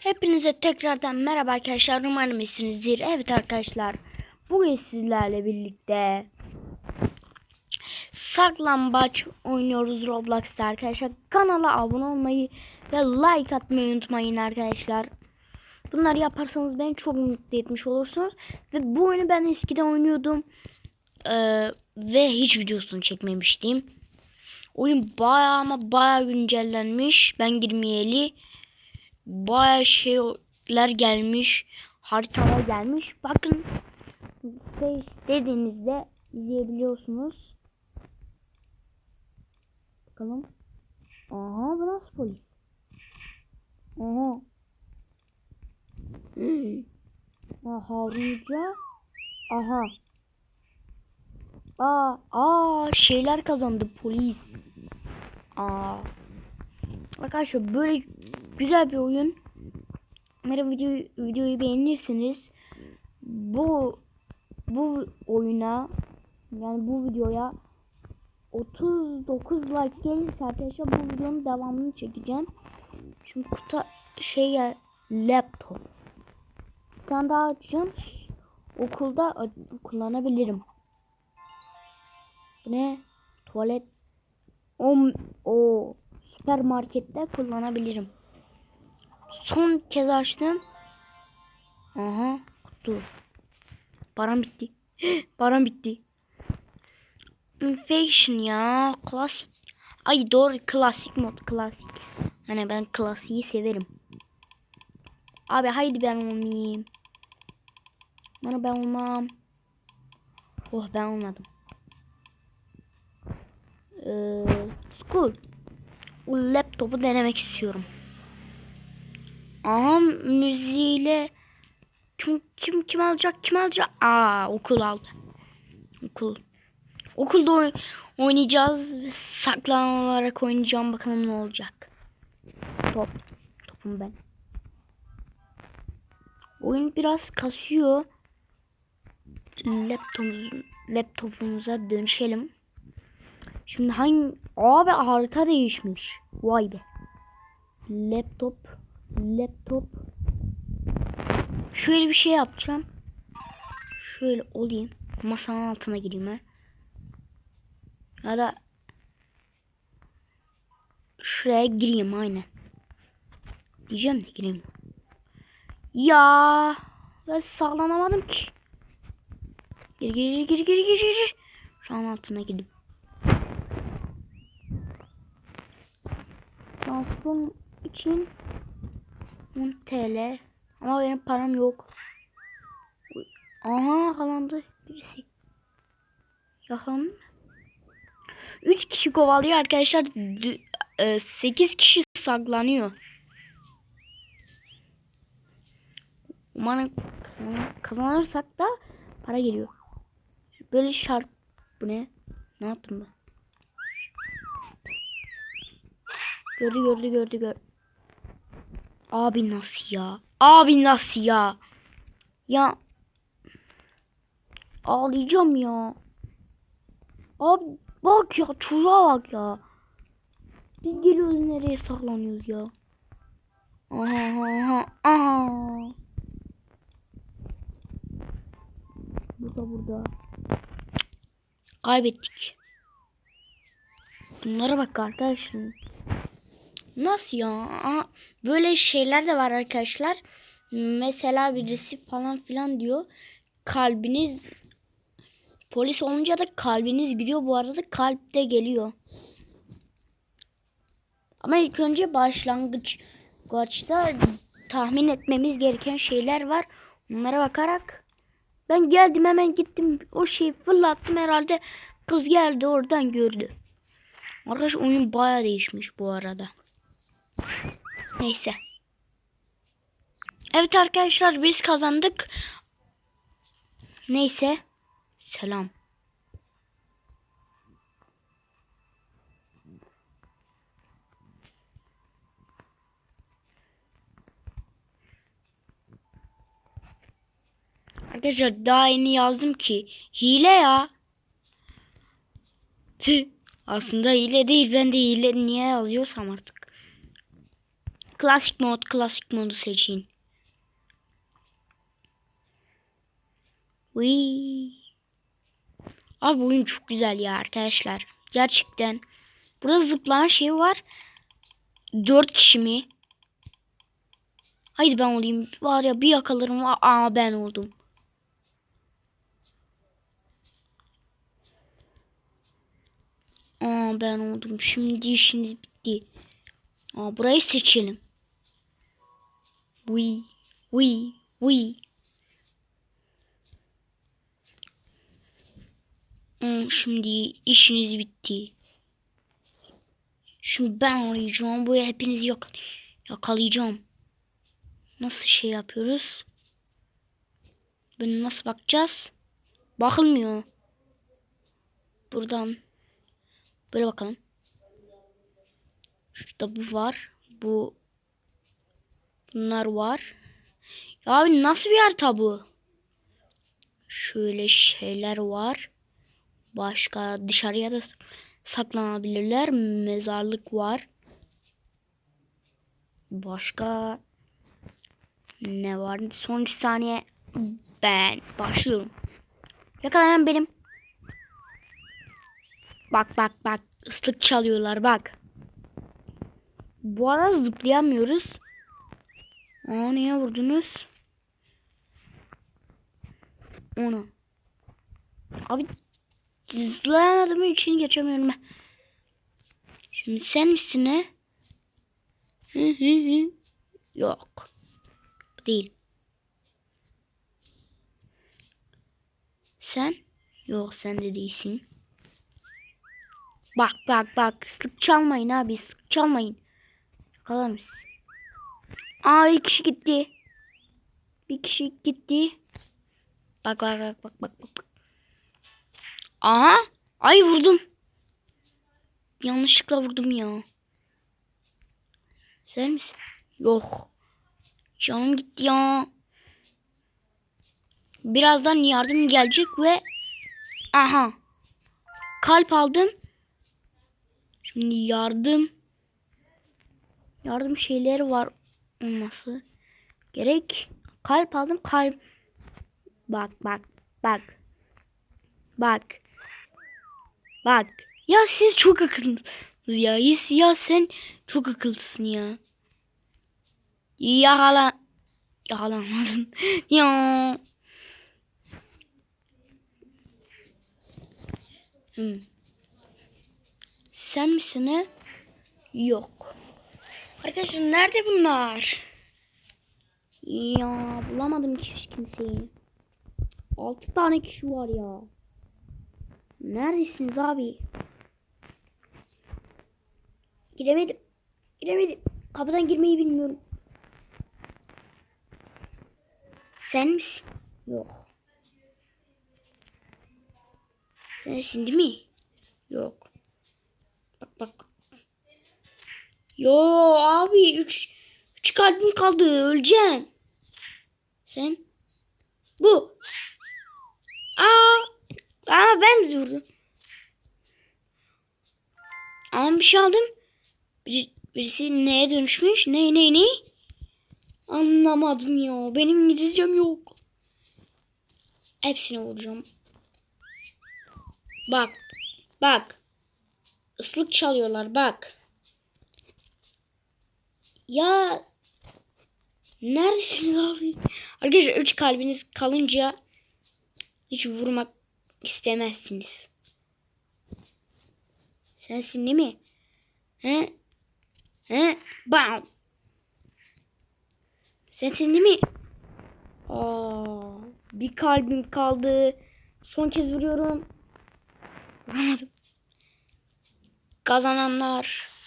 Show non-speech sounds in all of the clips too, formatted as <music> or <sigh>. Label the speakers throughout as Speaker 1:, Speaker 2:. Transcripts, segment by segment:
Speaker 1: Hepinize tekrardan merhaba arkadaşlar. Umarım iyisinizdir. Evet arkadaşlar. Bugün sizlerle birlikte saklambaç oynuyoruz Roblox'ta arkadaşlar. Kanala abone olmayı ve like atmayı unutmayın arkadaşlar. Bunları yaparsanız beni çok mutlu etmiş olursunuz. Ve bu oyunu ben eskiden oynuyordum. Ee, ve hiç videosunu çekmemiştim. Oyun baya ama baya güncellenmiş. Ben girmeyeli baya şeyler gelmiş. Haritalar gelmiş. Bakın Space dediğinizde izleyebiliyorsunuz. Bakalım. Aha bu nasıl polis? Aha. Aha Harunca. Aha. Aa, aa şeyler kazandı polis. Aa. Arkadaşlar böyle güzel bir oyun. Umarım videoyu, videoyu beğenirsiniz. Bu bu oyuna yani bu videoya 39 like gelirse arkadaşlar bu videonun devamını çekeceğim. Şimdi kutu şey ya laptop. Bir tane daha açacağım. Okulda kullanabilirim. Ne? Tuvalet. O, o süpermarkette kullanabilirim. Son kez açtım. Aha kutu. Param bitti. Param bitti. Infection ya. Klasik. Ay doğru klasik mod klasik. Hani ben klasiği severim. Abi haydi ben olmayayım. Bana ben olmam. Oh ben olmadım. Ee, school. Laptopu denemek istiyorum. Aha müziğiyle kim kim kim alacak kim alacak? Aa okul aldı. Okul. Okulda oy oynayacağız. Saklanarak oynayacağım bakalım ne olacak. Top. Topum ben. Oyun biraz kasıyor. Laptopumuz, laptopumuza dönüşelim. Şimdi hangi... Abi harita değişmiş. Vay be. Laptop. Laptop. Şöyle bir şey yapacağım. Şöyle olayım. Masanın altına gireyim ben. Ya da şuraya gireyim aynen. Diyeceğim de gireyim. Ya ben sağlanamadım ki. Gir gir gir gir gir gir. Şu an altına gidip. Transform için 10 TL. Ama benim param yok. Aha yakalandı birisi. Yakalandı mı? 3 kişi kovalıyor arkadaşlar. 8 kişi saklanıyor. Umarım kazanırsak da para geliyor. Böyle şart. Bu ne? Ne yaptım ben? Gördü gördü gördü gördü. Abi nasıl ya? Abi nasıl ya? Ya ağlayacağım ya. Abi bak ya çocuğa bak ya. Biz geliyoruz nereye saklanıyoruz ya. Aha aha aha. Burada burada. Kaybettik. Bunlara bak arkadaşlar. Nasıl ya? Aa, böyle şeyler de var arkadaşlar. Mesela birisi falan filan diyor. Kalbiniz polis olunca da kalbiniz gidiyor. Bu arada kalp de geliyor. Ama ilk önce başlangıç başta tahmin etmemiz gereken şeyler var. Onlara bakarak ben geldim hemen gittim o şeyi fırlattım herhalde kız geldi oradan gördü. Arkadaş oyun baya değişmiş bu arada. Neyse. Evet arkadaşlar biz kazandık. Neyse. Selam. Arkadaşlar daha yeni yazdım ki hile ya. Tüh. Aslında hile değil. Ben de hile niye yazıyorsam artık. Klasik mod, klasik modu seçin. Wii. Abi oyun çok güzel ya arkadaşlar. Gerçekten. Burada zıplayan şey var. Dört kişi mi? Haydi ben olayım. Var ya bir yakalarım. Aa ben oldum. Aa ben oldum. Şimdi işiniz bitti. Aa burayı seçelim. Wii. Wii. Aa, şimdi işiniz bitti. Şimdi ben arayacağım. Bu hepinizi yak yakalayacağım. Nasıl şey yapıyoruz? Bunu nasıl bakacağız? Bakılmıyor. Buradan böyle bakalım. Şurada bu var. Bu bunlar var. Ya abi nasıl bir harita bu? Şöyle şeyler var. Başka dışarıya da saklanabilirler. Mezarlık var. Başka ne var? Son bir saniye ben başlıyorum. Yakalayan benim. Bak bak bak ıslık çalıyorlar bak. Bu arada zıplayamıyoruz. Aa niye vurdunuz? Onu. Abi zıplayamadığım için geçemiyorum ben. Şimdi sen misin ne? Hı hı hı. Yok. Değil. Sen? Yok sen de değilsin. Bak bak bak sık çalmayın abi sık çalmayın. Yakalar mısın? Aa bir kişi gitti. Bir kişi gitti. Bak bak bak bak bak bak. Aha ay vurdum. Yanlışlıkla vurdum ya. Sen misin? Yok. Canım gitti ya. Birazdan yardım gelecek ve aha kalp aldım. Şimdi yardım yardım şeyleri var olması gerek. Kalp aldım kalp. Bak bak bak. Bak. Bak. Ya siz çok akıllısınız ya. Ya sen çok akıllısın ya. Yakala. Yakalamadın. <laughs> ya. Hmm. Sen misin? Yok. Arkadaşlar nerede bunlar? Ya bulamadım ki hiç kimseyi. Altı tane kişi var ya. Neredesiniz abi? Giremedim. Giremedim. Kapıdan girmeyi bilmiyorum. Sen misin? Yok. Sensin değil mi? Yok. Bak bak. Yo abi 3 3 kalbim kaldı. Öleceğim. Sen? Bu. Aa. Aa ben de durdum. Ama bir şey aldım. Bir, birisi neye dönüşmüş? Ne ne ne? Anlamadım ya. Benim İngilizcem yok. Hepsine vuracağım. Bak. Bak. Islık çalıyorlar bak. Ya neredesiniz abi? Arkadaşlar 3 kalbiniz kalınca hiç vurmak istemezsiniz. Sensin değil mi? He? He? Bam. Sensin değil mi? Aa, bir kalbim kaldı. Son kez vuruyorum. Vuramadım. Kazananlar.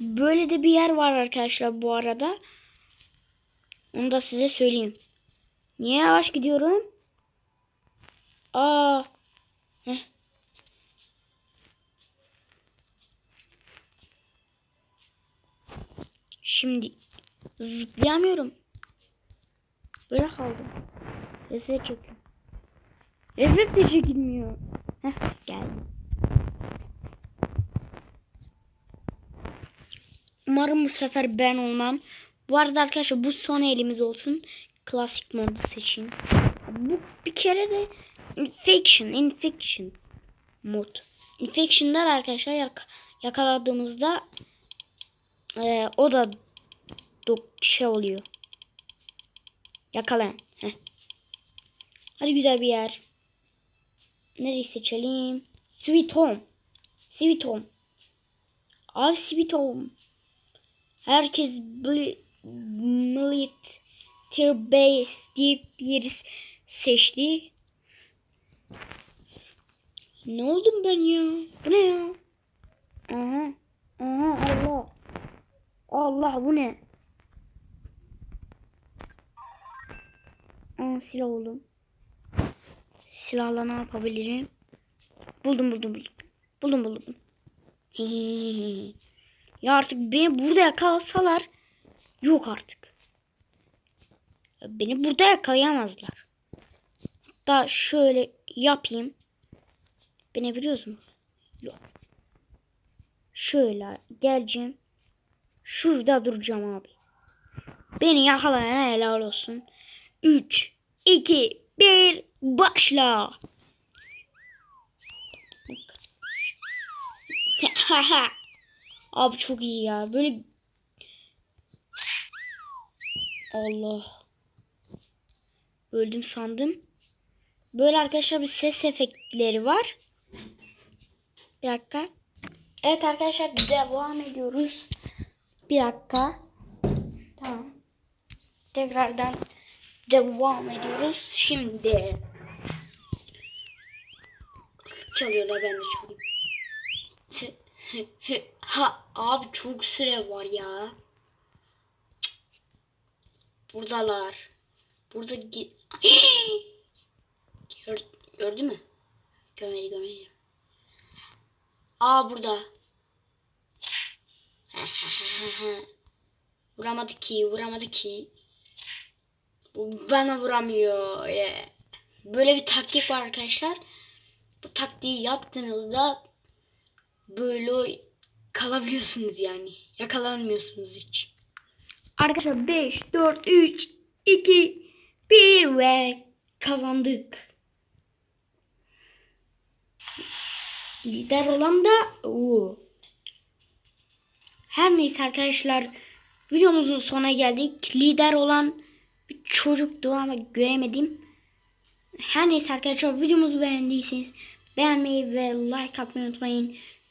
Speaker 1: Böyle de bir yer var arkadaşlar bu arada. Onu da size söyleyeyim. Niye yavaş gidiyorum? Aa. Heh. Şimdi zıplayamıyorum. Böyle kaldım. Reset çekiyorum. Reset de çekilmiyor. Heh geldim. Umarım bu sefer ben olmam. Bu arada arkadaşlar bu son elimiz olsun. Klasik modu seçin. Bu bir kere de infection, infection mod. Infection'da da arkadaşlar yak- yakaladığımızda e, o da şey oluyor. Yakalayan. Heh. Hadi güzel bir yer. Nereyi seçelim? Sweet Home. Sweet Home. Abi Sweet Home. Herkes military base bir yeri seçti. Ne oldum ben ya? Bu ne ya? Aha. Aha Allah. Allah bu ne? Aa silah oldum. Silahla ne yapabilirim? Buldum buldum buldum. Buldum buldum. Ya artık beni burada yakalasalar yok artık. Beni burada yakalayamazlar. Hatta şöyle yapayım. Beni biliyorsun. Yok. Şöyle geleceğim. Şurada duracağım abi. Beni yakalayan helal olsun. 3, 2, 1, başla. <laughs> Abi çok iyi ya. Böyle Allah. Öldüm sandım. Böyle arkadaşlar bir ses efektleri var. Bir dakika. Evet arkadaşlar devam ediyoruz. Bir dakika. Tamam. Tekrardan devam ediyoruz. Şimdi çalıyorlar ben de çalayım. Ha abi çok süre var ya. Buradalar. Burada <gasps> Gör, gördü mü? Görmedi görmedi. Aa burada. <laughs> vuramadı ki vuramadı ki. Bana vuramıyor. Yeah. Böyle bir taktik var arkadaşlar. Bu taktiği yaptığınızda böyle kalabiliyorsunuz yani. Yakalanmıyorsunuz hiç. Arkadaşlar 5, 4, 3, 2, 1 ve kazandık. Lider olan da o. Her neyse arkadaşlar videomuzun sonuna geldik. Lider olan bir çocuktu ama göremedim. Her neyse arkadaşlar videomuzu beğendiyseniz beğenmeyi ve like atmayı unutmayın.